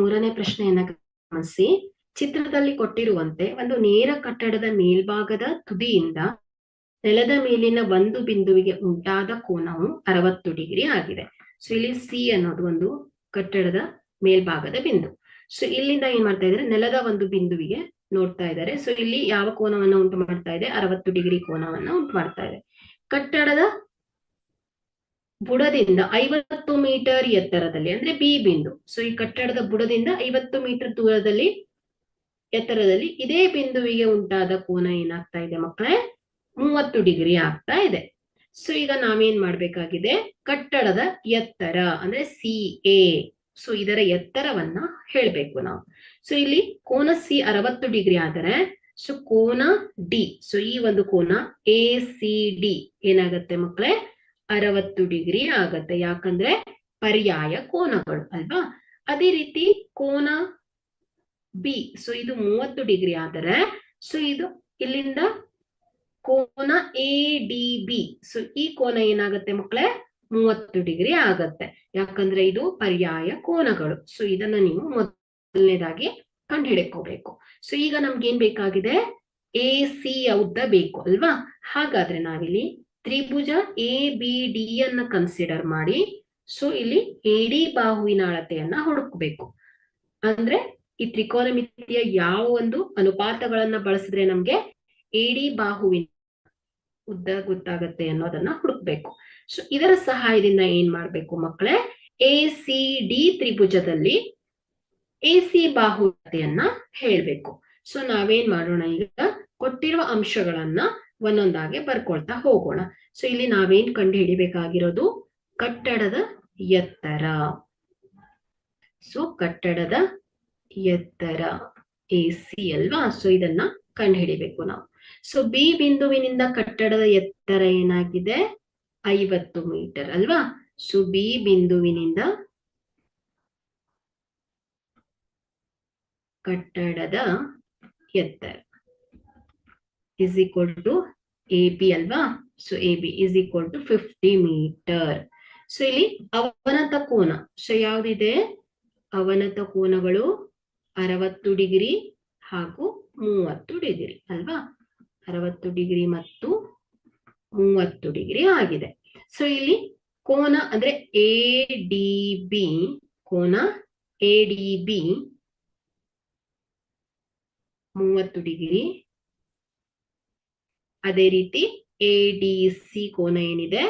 ಮೂರನೇ ಪ್ರಶ್ನೆಯನ್ನ ಗಮನಿಸಿ. ಚಿತ್ರದಲ್ಲಿ ಕೊಟ್ಟಿರುವಂತೆ ಒಂದು ನೇರ ಕಟ್ಟಡದ ಮೇಲ್ಭಾಗದ ತುದಿಯಿಂದ ನೆಲದ ಮೇಲಿನ ಒಂದು ಬಿಂದುವಿಗೆ ಉಂಟಾದ ಕೋನವು ಅರವತ್ತು ಡಿಗ್ರಿ ಆಗಿದೆ. ಸೊ ಇಲ್ಲಿ ಸಿ ಅನ್ನೋದು ಒಂದು ಕಟ್ಟಡದ ಮೇಲ್ಭಾಗದ ಬಿಂದು. ಸೊ ಇಲ್ಲಿಂದ ಏನ್ ಮಾಡ್ತಾ ಇದ್ದಾರೆ? ನೆಲದ ಒಂದು ಬಿಂದುವಿಗೆ ನೋಡ್ತಾ ಇದ್ದಾರೆ. ಸೊ ಇಲ್ಲಿ ಯಾವ ಕೋನವನ್ನ ಉಂಟು ಮಾಡ್ತಾ ಇದೆ? ಅರವತ್ತು ಡಿಗ್ರಿ ಕೋನವನ್ನ ಉಂಟು ಮಾಡ್ತಾ ಇದೆ. ಕಟ್ಟಡದ ಬುಡದಿಂದ ಐವತ್ತು ಮೀಟರ್ ಎತ್ತರದಲ್ಲಿ, ಅಂದ್ರೆ ಬಿ ಬಿಂದು. ಸೊ ಈ ಕಟ್ಟಡದ ಬುಡದಿಂದ ಐವತ್ತು ಮೀಟರ್ ದೂರದಲ್ಲಿ ಎತ್ತರದಲ್ಲಿ ಇದೇ ಬಿಂದುವಿಗೆ ಉಂಟಾದ ಕೋನ ಏನಾಗ್ತಾ ಇದೆ ಮಕ್ಕಳೇ? ಮೂವತ್ತು ಡಿಗ್ರಿ ಆಗ್ತಾ ಇದೆ. ಸೊ ಈಗ ನಾವೇನ್ ಮಾಡ್ಬೇಕಾಗಿದೆ? ಕಟ್ಟಡದ ಎತ್ತರ, ಅಂದ್ರೆ ಸಿ ಎ ಸೊ ಇದರ ಎತ್ತರವನ್ನ ಹೇಳ್ಬೇಕು ನಾವು. ಸೊ ಇಲ್ಲಿ ಕೋನ ಸಿ ಅರವತ್ತು ಡಿಗ್ರಿ ಆದರೆ ಸೊ ಕೋನ ಡಿ ಸೊ ಈ ಒಂದು ಕೋನ ಎ ಸಿ ಡಿ ಏನಾಗತ್ತೆ ಮಕ್ಕಳೇ? ಅರವತ್ತು ಡಿಗ್ರಿ ಆಗತ್ತೆ. ಯಾಕಂದ್ರೆ ಪರ್ಯಾಯ ಕೋನಗಳು, ಅಲ್ವಾ? ಅದೇ ರೀತಿ ಕೋನ ಬಿ ಸೊ ಇದು ಮೂವತ್ತು ಡಿಗ್ರಿ ಆದರೆ ಸೊ ಇದು ಇಲ್ಲಿಂದ ಕೋನ ಎ ಡಿ ಬಿ ಸೊ ಈ ಕೋನ ಏನಾಗತ್ತೆ ಮಕ್ಕಳೇ ಮೂವತ್ತು ಡಿಗ್ರಿ ಆಗತ್ತೆ. ಯಾಕಂದ್ರೆ ಇದು ಪರ್ಯಾಯ ಕೋನಗಳು. ಸೊ ಇದನ್ನ ನೀವು ಮೊದಲನೇದಾಗಿ ಕಂಡುಹಿಡ್ಕೋಬೇಕು. ಸೊ ಈಗ ನಮ್ಗೆ ಏನ್ ಬೇಕಾಗಿದೆ ಎ ಸಿ ಉದ್ದ ಬೇಕು, ಅಲ್ವಾ? ಹಾಗಾದ್ರೆ ನಾವಿಲ್ಲಿ ತ್ರಿಭುಜ ಎ ಬಿ ಡಿ ಅನ್ನ ಕನ್ಸಿಡರ್ ಮಾಡಿ ಸೊ ಇಲ್ಲಿ ಎ ಡಿ ಬಾಹುವಿನ ಅಳತೆಯನ್ನ ಹುಡುಕ್ಬೇಕು. ಅಂದ್ರೆ ಈ ತ್ರಿಕೋನಮಿತಿಯ ಯಾವ ಒಂದು ಅನುಪಾತಗಳನ್ನ ಬಳಸಿದ್ರೆ ನಮ್ಗೆ ಎ ಡಿ ಬಾಹುವಿನ ಉದ್ದ ಗೊತ್ತಾಗತ್ತೆ ಅನ್ನೋದನ್ನ ಹುಡುಕ್ಬೇಕು. ಸೊ ಇದರ ಸಹಾಯದಿಂದ ಏನ್ ಮಾಡ್ಬೇಕು ಮಕ್ಕಳೇ? ಎ ಸಿ ಡಿ ತ್ರಿಭುಜದಲ್ಲಿ ಎ ಸಿ ಬಾಹುತೆಯನ್ನ ಹೇಳ್ಬೇಕು. ಸೊ ನಾವೇನ್ ಮಾಡೋಣ ಈಗ? ಕೊಟ್ಟಿರುವ ಅಂಶಗಳನ್ನ ಒಂದೊಂದಾಗೆ ಬರ್ಕೊಳ್ತಾ ಹೋಗೋಣ. ಸೊ ಇಲ್ಲಿ ನಾವೇನ್ ಕಂಡು ಹಿಡಿಬೇಕಾಗಿರೋದು ಕಟ್ಟಡದ ಎತ್ತರ. ಸೊ ಕಟ್ಟಡದ ಎತ್ತರ. ಎ ಸಿ ಅಲ್ವಾ? ಸೊ ಇದನ್ನ ಕಂಡು ಹಿಡಿಬೇಕು ನಾವು. ಸೊ ಬಿ ಬಿಂದುವಿನಿಂದ ಕಟ್ಟಡದ ಎತ್ತರ ಏನಾಗಿದೆ? ಐವತ್ತು ಮೀಟರ್ ಅಲ್ವಾ? ಸೊ ಬಿ ಬಿಂದುವಿನಿಂದ ಕಟ್ಟಡದ ಎತ್ತರ. ಇಸ್ ಟು ಎ ಅಲ್ವಾ? So A B to fifty metre so ಇಲ್ಲಿ ಅವನತ ಕೋನ. ಸೊ ಯಾವ್ದಿದೆ? ಅವನತ ಕೋನಗಳು ಅರವತ್ತು ಡಿಗ್ರಿ ಹಾಗೂ ಮೂವತ್ತು ಡಿಗ್ರಿ ಅಲ್ವಾ? ಅರವತ್ತು ಡಿಗ್ರಿ ಮತ್ತು ಮೂವತ್ತು ಡಿಗ್ರಿ ಆಗಿದೆ. ಸೊ ಇಲ್ಲಿ ಕೋನ ಅಂದ್ರೆ ಎ ಕೋನ ಎ ಡಿ ಮೂವತ್ತು ಡಿಗ್ರಿ ಅದೇ ರೀತಿ ಎ ಡಿ ಸಿ ಕೋನ ಏನಿದೆ?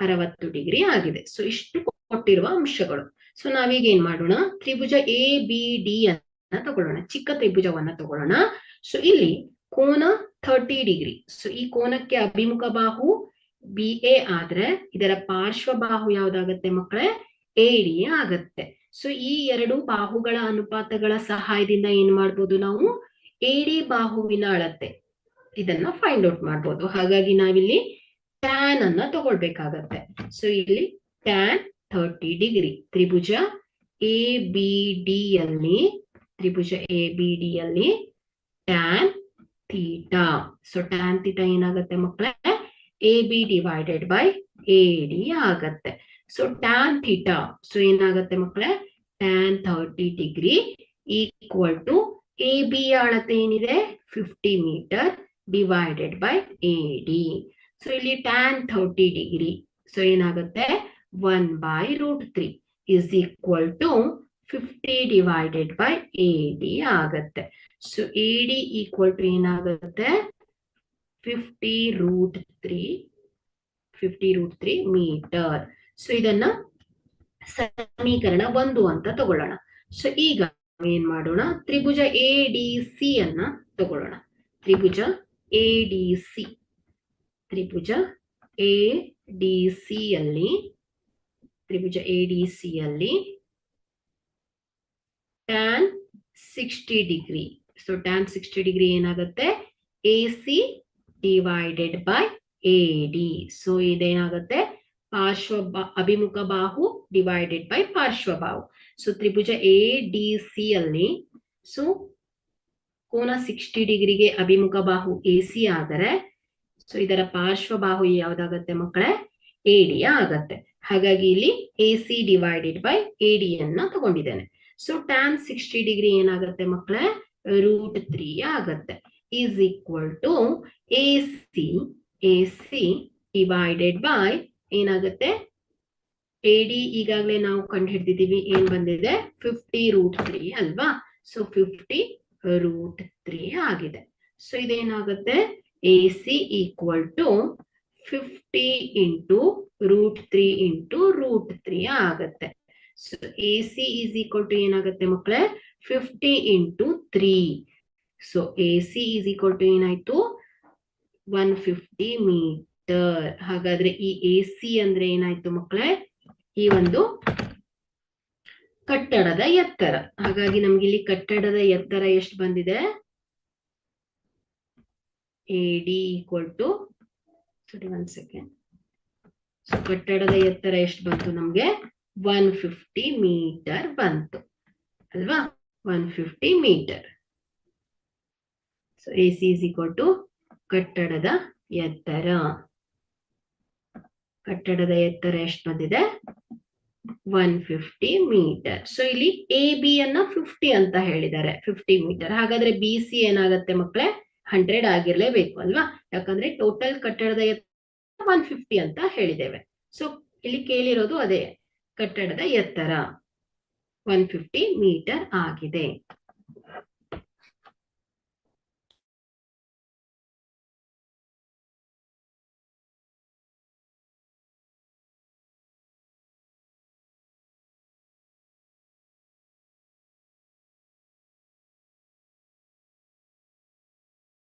ಅರವತ್ತು ಡಿಗ್ರಿ ಆಗಿದೆ. ಸೊ ಇಷ್ಟು ಕೊಟ್ಟಿರುವ ಅಂಶಗಳು. ಸೊ ನಾವೀಗ ಏನ್ ಮಾಡೋಣ? ತ್ರಿಭುಜ ಎ ಬಿ ಡಿ ಅನ್ನ ತಗೊಳ್ಳೋಣ. ಚಿಕ್ಕ ತ್ರಿಭುಜವನ್ನ ತಗೊಳ್ಳೋಣ. ಸೊ ಇಲ್ಲಿ ಕೋನ ಥರ್ಟಿ ಡಿಗ್ರಿ. ಸೊ ಈ ಕೋನಕ್ಕೆ ಅಭಿಮುಖ ಬಾಹು ಬಿ ಎ ಆದ್ರೆ ಇದರ ಪಾರ್ಶ್ವ ಬಾಹು ಯಾವ್ದಾಗತ್ತೆ ಮಕ್ಕಳೇ? ಎ ಡಿ ಆಗತ್ತೆ. ಸೊ ಈ ಎರಡು ಬಾಹುಗಳ ಅನುಪಾತಗಳ ಸಹಾಯದಿಂದ ಏನ್ ಮಾಡ್ಬೋದು ನಾವು? ಎ ಡಿ ಬಾಹುವಿನ ಅಳತೆ. ಇದನ್ನ ಫೈಂಡ್ ಔಟ್ ಮಾಡ್ಬೋದು. ಹಾಗಾಗಿ ನಾವಿಲ್ಲಿ ಟ್ಯಾನ್ ಅನ್ನ ತಗೊಳ್ಬೇಕಾಗತ್ತೆ. ಸೊ ಇಲ್ಲಿ ಟ್ಯಾನ್ ಥರ್ಟಿ ಡಿಗ್ರಿ ತ್ರಿಭುಜ ಎ ಬಿ ಡಿ ಅಲ್ಲಿ ತ್ರಿಭುಜ ಎ ಬಿ ಡಿ ಅಲ್ಲಿ tan theta so tan theta ಏನಾಗತ್ತೆ ಮಕ್ಕಳೇ? A B divided by A D ಆಗತ್ತೆ. ಸೊ ಟ್ಯಾನ್ ಥೀಟಾ ಸೊ ಏನಾಗತ್ತೆ ಮಕ್ಕಳೇ? Tan thirty degree equal to A B ಅಳತೆ ಏನಿದೆ? Fifty metre divided by A D so ಇಲ್ಲಿ tan thirty degree so ಏನಾಗುತ್ತೆ? One by root three is equal to fifty divided by A D ಆಗತ್ತೆ. So A D equal to ಏನಾಗುತ್ತೆ? Fifty root three fifty root three metre so ಇದನ್ನ ಸಮೀಕರಣ ಒಂದು ಅಂತ ತಗೊಳ್ಳೋಣ. So ಈಗ ಏನ್ ಮಾಡೋಣ? ತ್ರಿಭುಜ ಎ ಡಿ ಸಿ ಅನ್ನ ತಗೊಳ್ಳೋಣ. ತ್ರಿಭುಜ ಎ ಡಿ ಸಿ ತ್ರಿಭುಜ ಎ ಡಿ ಸಿ ಯಲ್ಲಿ ತ್ರಿಭುಜ ಎ ಡಿ ಸಿ ಯಲ್ಲಿ tan sixty degree so tan sixty degree ಏನಾಗುತ್ತೆ? A C divided by A D so ಇದೇನಾಗುತ್ತೆ? ಪಾರ್ಶ್ವ ಅಭಿಮುಖ ಬಾಹು ಡಿವೈಡೆಡ್ ಬೈ ಪಾರ್ಶ್ವ ಬಾಹು. ಸೊ ತ್ರಿಭುಜ ಎ ಡಿ ಸಿ ಅಲ್ಲಿ ಸೊ ಕೋನ ಸಿಕ್ಸ್ಟಿ ಡಿಗ್ರಿಗೆ ಅಭಿಮುಖ ಬಾಹು ಎ ಸಿ ಆದರೆ ಸೊ ಇದರ ಪಾರ್ಶ್ವ ಬಾಹು ಯಾವ್ದಾಗತ್ತೆ ಮಕ್ಕಳೇ? ಎ ಡಿ ಆಗತ್ತೆ. ಹಾಗಾಗಿ ಇಲ್ಲಿ A C divided by A D ಅನ್ನ ತಗೊಂಡಿದ್ದೇನೆ. ಸೊ ಟ್ಯಾನ್ ಸಿಕ್ಸ್ಟಿ ಡಿಗ್ರಿ ಏನಾಗತ್ತೆ ಮಕ್ಕಳೇ? ರೂಟ್ ತ್ರೀ ಆಗತ್ತೆ. Is equal to A C A C divided by ಏನಾಗುತ್ತೆ? ಎ ಡಿ ಈಗಾಗಲೇ ನಾವು ಕಂಡು ಹಿಡಿದಿದ್ದೀವಿ ಏನ್ ಬಂದಿದೆ? ಫಿಫ್ಟಿ ರೂಟ್ ತ್ರೀ ಅಲ್ವಾ? ಸೊ ಫಿಫ್ಟಿ ರೂಟ್ ತ್ರೀ ಆಗಿದೆ. So ಇದೇನಾಗುತ್ತೆ? A C equal to fifty into root three into root three ಆಗತ್ತೆ. So A C is equal to ಏನಾಗುತ್ತೆ ಮಕ್ಕಳೇ? Fifty into three. So A C is equal to ಏನಾಯ್ತು? One fifty metre. ಹಾಗಾದ್ರೆ ಈ A C ಅಂದ್ರೆ ಏನಾಯ್ತು ಮಕ್ಕಳೇ? ಈ ಒಂದು ಕಟ್ಟಡದ ಎತ್ತರ. ಹಾಗಾಗಿ ನಮ್ಗೆ ಇಲ್ಲಿ ಕಟ್ಟಡದ ಎತ್ತರ ಎಷ್ಟು ಬಂದಿದೆ? A D equal to sorry one second so ಕಟ್ಟಡದ ಎತ್ತರ ಎಷ್ಟು ಬಂತು ನಮ್ಗೆ? ಒನ್ ಫಿಫ್ಟಿ ಮೀಟರ್ ಬಂತು. ಅಲ್ವಾ? One fifty metre so A C equal to ಕಟ್ಟಡದ ಎತ್ತರ. ಕಟ್ಟಡದ ಎತ್ತರ ಎಷ್ಟು ಬಂದಿದೆ? ಒನ್ ಫಿಫ್ಟಿ ಮೀಟರ್ ಸೊ ಇಲ್ಲಿ ಎ ಬಿ ಅನ್ನ ಫಿಫ್ಟಿ ಅಂತ ಹೇಳಿದ್ದಾರೆ. ಫಿಫ್ಟಿ ಮೀಟರ್ ಹಾಗಾದ್ರೆ ಬಿ ಸಿ ಏನಾಗತ್ತೆ ಮಕ್ಕಳೇ ಹಂಡ್ರೆಡ್ ಆಗಿರ್ಲೇಬೇಕು ಅಲ್ವಾ? ಯಾಕಂದ್ರೆ ಟೋಟಲ್ ಕಟ್ಟಡದ ಎತ್ತರ ಒನ್ ಫಿಫ್ಟಿ ಅಂತ ಹೇಳಿದ್ದೇವೆ. ಸೊ ಇಲ್ಲಿ ಕೇಳಿರೋದು ಅದೇ ಕಟ್ಟಡದ ಎತ್ತರ. ಒನ್ ಫಿಫ್ಟಿ ಮೀಟರ್ ಆಗಿದೆ.